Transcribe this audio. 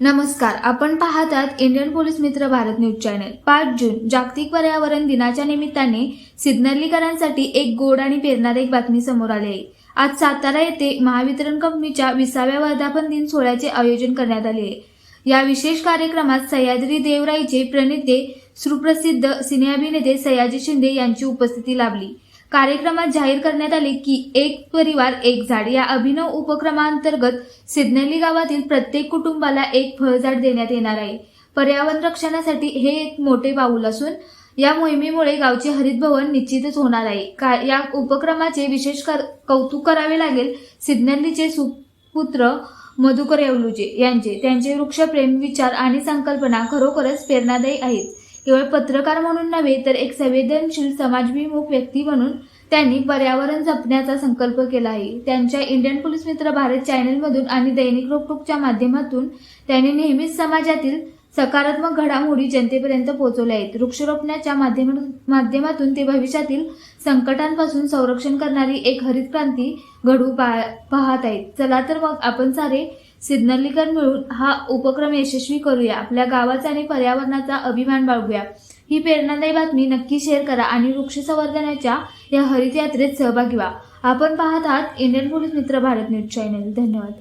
नमस्कार आपण पाहतात इंडियन पोलीस मित्र भारत न्यूज चॅनल. पाच जून जागतिक पर्यावरण दिनाच्या निमित्ताने सिग्नलीकरांसाठी एक गोड आणि प्रेरणादायक बातमी समोर आली आहे. आज सातारा येथे महावितरण कंपनीच्या विसाव्या वर्धापन दिन सोहळ्याचे आयोजन करण्यात आले आहे. या विशेष कार्यक्रमात सह्याद्री देवराईचे प्रणेते सुप्रसिद्ध सिने अभिनेते सयाजी शिंदे यांची उपस्थिती लाभली. कार्यक्रमात जाहीर करण्यात आले की एक परिवार एक झाड. या अभिनव उपक्रमांतर्गत सिद्नेली गावातील प्रत्येक कुटुंबाला एक फळझाड देण्यात येणार आहे. पर्यावरण रक्षणासाठी हे एक मोठे पाऊल असून या मोहिमेमुळे गावचे हरित भवन निश्चितच होणार आहे. का या उपक्रमाचे विशेष कर- कौतुक करावे लागेल सिद्नेलीचे सुपुत्र मधुकर येवलुजे यांचे. त्यांचे वृक्षप्रेम विचार आणि संकल्पना खरोखरच प्रेरणादायी आहेत. केवळ पत्रकार म्हणून नव्हे तर एक संवेदनशील समाजभिमुख व्यक्ती म्हणून त्यांनी पर्यावरण जपण्याचा संकल्प केला आहे. त्यांच्या इंडियन पोलीस मित्र भारत चॅनलमधून आणि दैनिक रोकटोकच्या माध्यमातून त्यांनी नेहमीच समाजातील सकारात्मक घडामोडी जनतेपर्यंत पोहोचवल्या आहेत. वृक्षरोपणाच्या माध्यमातून माध्यमातून ते भविष्यातील संकटांपासून संरक्षण करणारी एक हरित क्रांती घडू पाहत आहेत. चला तर मग आपण सारे सिग्नलीकरण मिळून हा उपक्रम यशस्वी करूया. आपल्या गावाचा आणि पर्यावरणाचा अभिमान बाळगूया. ही प्रेरणादायी बातमी नक्की शेअर करा आणि वृक्ष संवर्धनाच्या या हरित यात्रेत सहभागी व्हा. आपण पाहत आहात इंडियन पोलीस मित्र भारत न्यूज चॅनल. धन्यवाद.